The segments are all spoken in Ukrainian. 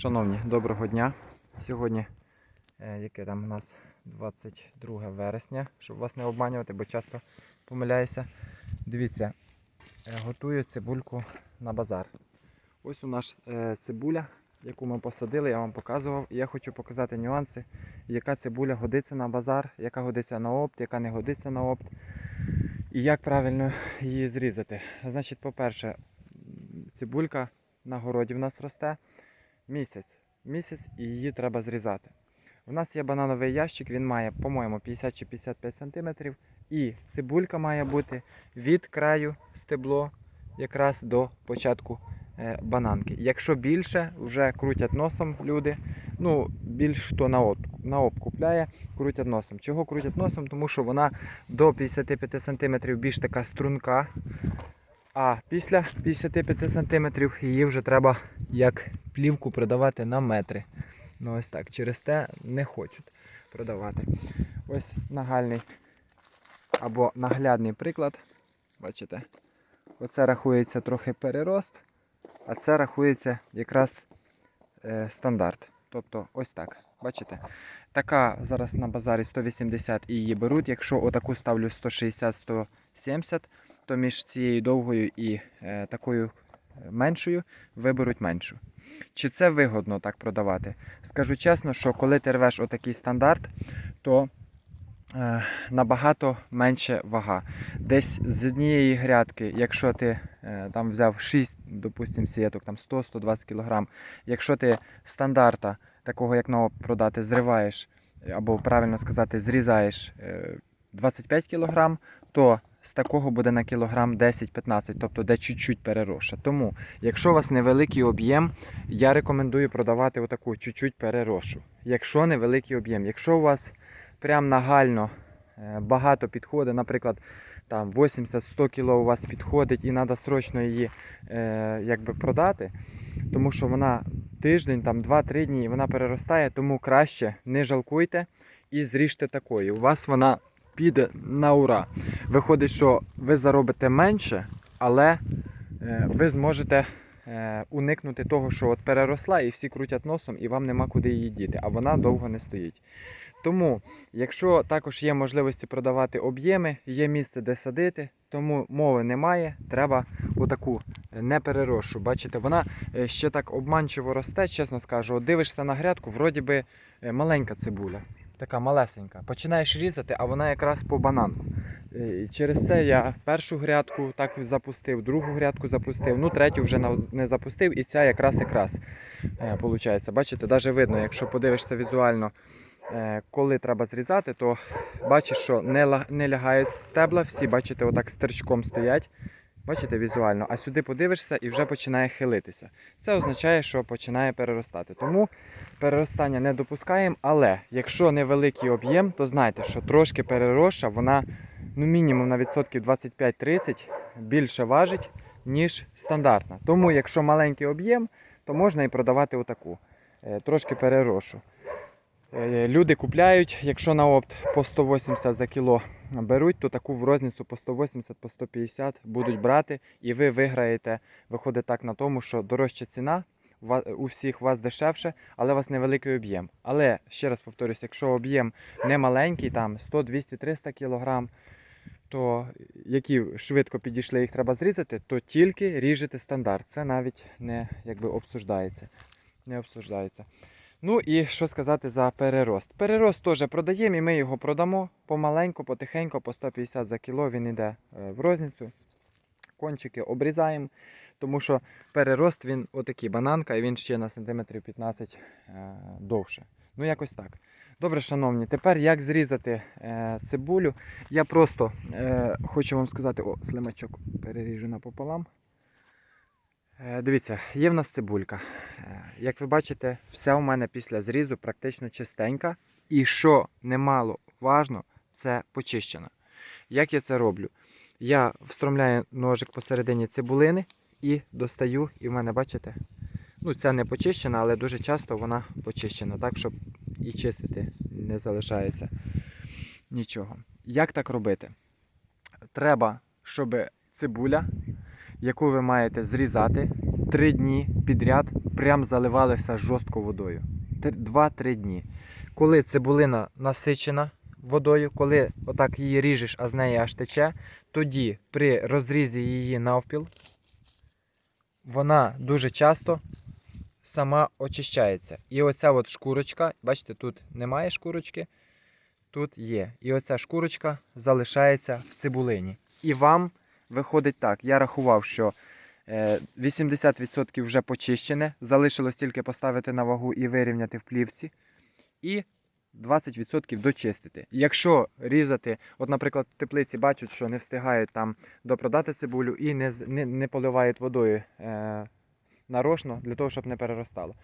Шановні, доброго дня. Сьогодні, е, яке там у нас 22 вересня, щоб вас не обманювати, бо часто помиляюся. Дивіться, е, готую цибульку на базар. Ось у нас е, цибуля, яку ми посадили, я вам показував. Я хочу показати нюанси, яка цибуля годиться на базар, яка годиться на опт, яка не годиться на опт. І як правильно її зрізати. Значить, по-перше, цибулька на городі в нас росте місяць. Місяць і її треба зрізати. У нас є банановий ящик, він має, по-моєму, 50 чи 55 см. І цибулька має бути від краю стебло якраз до початку е, бананки. Якщо більше, вже крутять носом люди. Ну, більш хто на оп, на оп купляє, крутять носом. Чого крутять носом? Тому що вона до 55 см більш така струнка. А після 55 см її вже треба як плівку продавати на метри. Ну ось так, через те не хочуть продавати. Ось нагальний або наглядний приклад. Бачите? Оце рахується трохи перерост, а це рахується якраз е, стандарт. Тобто ось так. Бачите? Така зараз на базарі 180 і її беруть. Якщо отаку ставлю 160-170, то між цією довгою і е, такою меншою виберуть меншу. Чи це вигодно так продавати? Скажу чесно, що коли ти рвеш отакий стандарт, то е, набагато менше вага. Десь з однієї грядки, якщо ти е, там взяв 6, допустим, сієток, там 100-120 кг, якщо ти стандарта, такого як нового продати, зриваєш, або правильно сказати, зрізаєш е, 25 кг, то з такого буде на кілограм 10-15, тобто де чуть-чуть переросша. Тому, якщо у вас невеликий об'єм, я рекомендую продавати отаку чуть-чуть переросшу. Якщо невеликий об'єм, якщо у вас прям нагально е, багато підходить, наприклад, там 80-100 кг у вас підходить і треба срочно її е, якби продати, тому що вона тиждень, там 2-3 дні вона переростає, тому краще не жалкуйте і зріжте такої. У вас вона піде на ура. Виходить, що ви заробите менше, але е, ви зможете е, уникнути того, що от переросла і всі крутять носом, і вам нема куди її діти, а вона довго не стоїть. Тому, якщо також є можливості продавати об'єми, є місце, де садити, тому мови немає, треба отаку е, не. Бачите, вона ще так обманчиво росте, чесно скажу. От дивишся на грядку, вроді би маленька цибуля, така малесенька. Починаєш різати, а вона якраз по бананку. Е, і Через це я першу грядку так запустив, другу грядку запустив, ну третю вже не запустив, і ця якраз якраз е, получається. Бачите, навіть видно, якщо подивишся візуально, е, коли треба зрізати, то бачиш, що не лягають стебла, всі, бачите, отак стерчком стоять. Бачите візуально, а сюди подивишся і вже починає хилитися. Це означає, що починає переростати. Тому переростання не допускаємо, але якщо невеликий об'єм, то знайте, що трошки переросша, вона ну, мінімум на відсотків 25-30 більше важить, ніж стандартна. Тому, якщо маленький об'єм, то можна і продавати отаку, е, трошки перерошу. Е, Люди купляють, якщо на опт по 180 за кіло беруть, то таку в розницю по 180, по 150 будуть брати, і ви виграєте, виходить так на тому, що дорожча ціна, у всіх у вас дешевше, але у вас невеликий об'єм. Але ще раз повторюсь, якщо об'єм не маленький, там 100, 200, 300 кг, то які швидко підійшли, їх треба зрізати, то тільки ріжете стандарт. Це навіть не якби обсуждається. Не обсуждається. Ну і що сказати за перерост. Перерост теж продаємо і ми його продамо помаленьку, потихеньку, по 150 за кіло він йде е, в розницю. Кончики обрізаємо, тому що перерост він отакий бананка, і він ще на сантиметрів 15 е, довше. Ну, якось так. Добре, шановні, тепер як зрізати е, цибулю? Я просто е, хочу вам сказати, о, слимачок переріжу напополам. Е, дивіться, є в нас цибулька. Е, як ви бачите, вся у мене після зрізу практично чистенька. І що немало важно, це почищена. Як я це роблю? Я встромляю ножик посередині цибулини і достаю, і в мене, бачите, ну ця не почищена, але дуже часто вона почищена, так, щоб і чистити не залишається нічого. Як так робити? Треба, щоб цибуля, яку ви маєте зрізати, три дні підряд прям заливалися жорстко водою. Три- Два-три дні. Коли цибулина насичена водою, коли отак її ріжеш, а з неї аж тече, тоді при розрізі її навпіл вона дуже часто сама очищається. І оця от шкурочка, бачите, тут немає шкурочки, тут є. І оця шкурочка залишається в цибулині. І вам виходить так. Я рахував, що е, 80% вже почищене, залишилось тільки поставити на вагу і вирівняти в плівці. І 20% дочистити. Якщо різати, от, наприклад, в теплиці бачать, що не встигають там допродати цибулю і не, не, не поливають водою е, нарошно для того, щоб не переростало.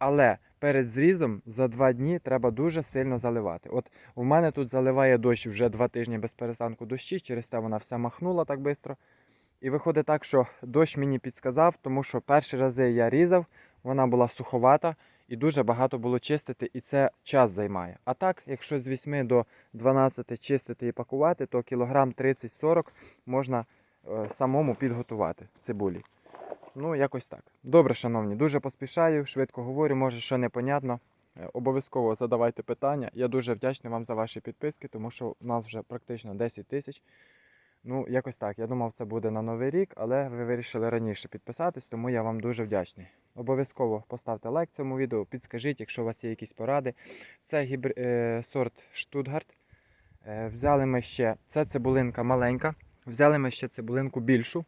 Але перед зрізом за два дні треба дуже сильно заливати. От у мене тут заливає дощ вже два тижні без перестанку дощі, через те вона вся махнула так швидко. І виходить так, що дощ мені підсказав, тому що перші рази я різав, вона була суховата і дуже багато було чистити, і це час займає. А так, якщо з 8 до 12 чистити і пакувати, то кілограм 30-40 можна е, самому підготувати цибулі. Ну, якось так. Добре, шановні, дуже поспішаю, швидко говорю, може, що непонятно. Е, Обов'язково задавайте питання. Я дуже вдячний вам за ваші підписки, тому що у нас вже практично 10 тисяч. Ну, якось так. Я думав, це буде на новий рік, але ви вирішили раніше підписатись, тому я вам дуже вдячний. Обов'язково поставте лайк цьому відео, підскажіть, якщо у вас є якісь поради. Це гібр... е, сорт Штутгарт. Е, взяли ми ще, це цибулинка маленька. Взяли ми ще цибулинку більшу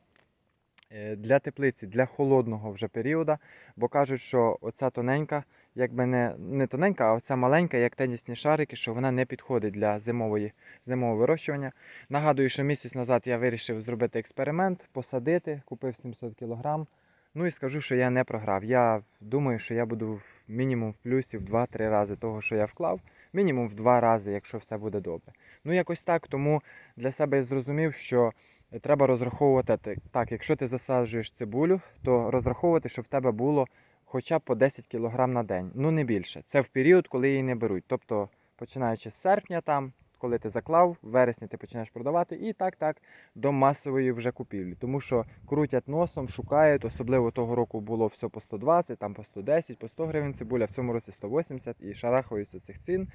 для теплиці, для холодного вже періоду, бо кажуть, що оця тоненька, якби не, не тоненька, а оця маленька, як тенісні шарики, що вона не підходить для зимової, зимового вирощування. Нагадую, що місяць назад я вирішив зробити експеримент, посадити, купив 700 кг. Ну і скажу, що я не програв. Я думаю, що я буду в- мінімум в плюсі в 2-3 рази того, що я вклав. Мінімум в 2 рази, якщо все буде добре. Ну, якось так. Тому для себе я зрозумів, що треба розраховувати так- якщо ти засаджуєш цибулю, то розраховувати, щоб в тебе було хоча б по 10 кг на день. Ну не більше. Це в період, коли її не беруть. Тобто, починаючи з серпня, там, коли ти заклав, в вересні ти починаєш продавати, і так, так до масової вже купівлі. Тому що крутять носом, шукають, особливо того року було все по 120, там по 110, по 100 гривень цибуля, в цьому році 180 і шарахаються цих цін.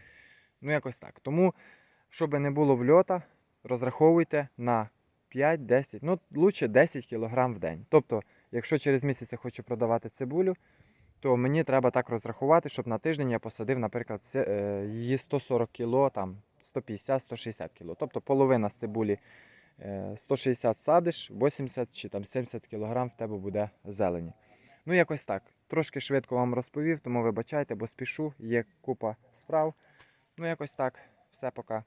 Ну, якось так. Тому, щоб не було вльота, розраховуйте на 5-10, ну, лучше 10 кг в день. Тобто, якщо через місяць я хочу продавати цибулю, то мені треба так розрахувати, щоб на тиждень я посадив, наприклад, е, її 140 кг, там 150-160 кг. Тобто половина з цибулі е, 160 садиш, 80 чи там 70 кг в тебе буде зелені. Ну, якось так. Трошки швидко вам розповів, тому вибачайте, бо спішу, є купа справ. Ну, якось так. Все, пока.